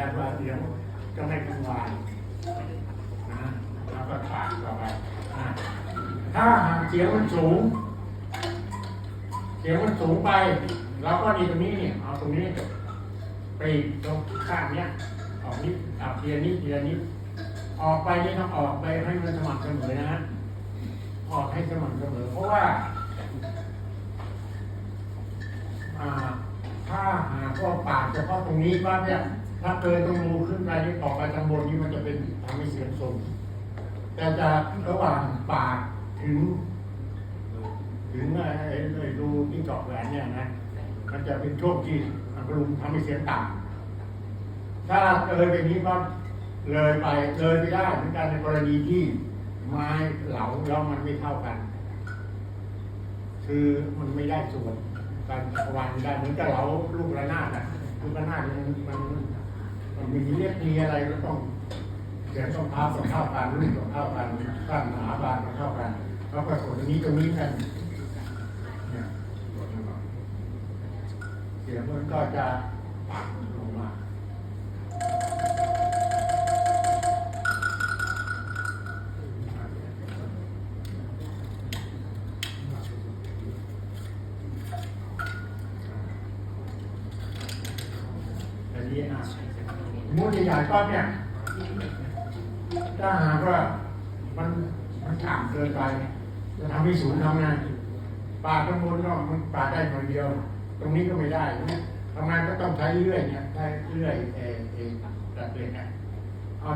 ได้ว่าเสียงก็ไม่กังวานนะแล้วก็ถากต่อไปถ้าหากเสียงมันสูง เสียงมันสูงไปเราก็ดีตรงนี้เนี่ยเอาตรงนี้ไปตรงข้างเนี้ยออกนิดออกเทียนนิดเทียนนิดออกไปนี่ต้องออกไปให้มันสม่ำเสมอนะฮะออกให้สม่ำเสมอ เพราะว่าอ่าถ้าหากว่าปากเฉพาะตรงนี้ปั๊บเนี่ย ถ้าเกินตรงรูขึ้นไปนี่ออกไปทางบนนี้มันจะเป็นทำให้เสียงทรงแต่จะระหว่างปากถึง ถึงไอ้ไอ้ไอ้รูที่เจาะแหวนเนี่ยนะมันจะเป็นช่วงที่อัปรุงทำให้เสียงต่ำถ้าเลยไปนี้ก็เลยไปเลยไปได้เหมือนกันในกรณีที่ไม้เหลาแล้วมันไม่เท่ากัน คือมันไม่ได้ส่วนการวางได้เหมือนกับเราลูกระนาดอะลูกระนาดมันมัน มีเรียกมีอะไรก็ต้องเสียงต้องท้าต้องเท่ากันลูกต้องเท่ากันสั้นหาบางต้องเท่ากันแล้วก็ส่วนนี้ตรงนี้กันเนี่ยเสียงมันก็จะปักลงมาอันนี้อะ มูลใหญ่ๆก้อนเนี่ย ถ้าหากว่ามันมันต่ำเกินไปจะทำให้ศูนย์ทำงานปาดข้างบนก็มันปาได้คนเดียว ตรงนี้ก็ไม่ได้เนี่ยทำงานก็ต้องใช้เรื่อยเนี่ยใช้เรื่อยเอเอตัดเหล็กอะเอา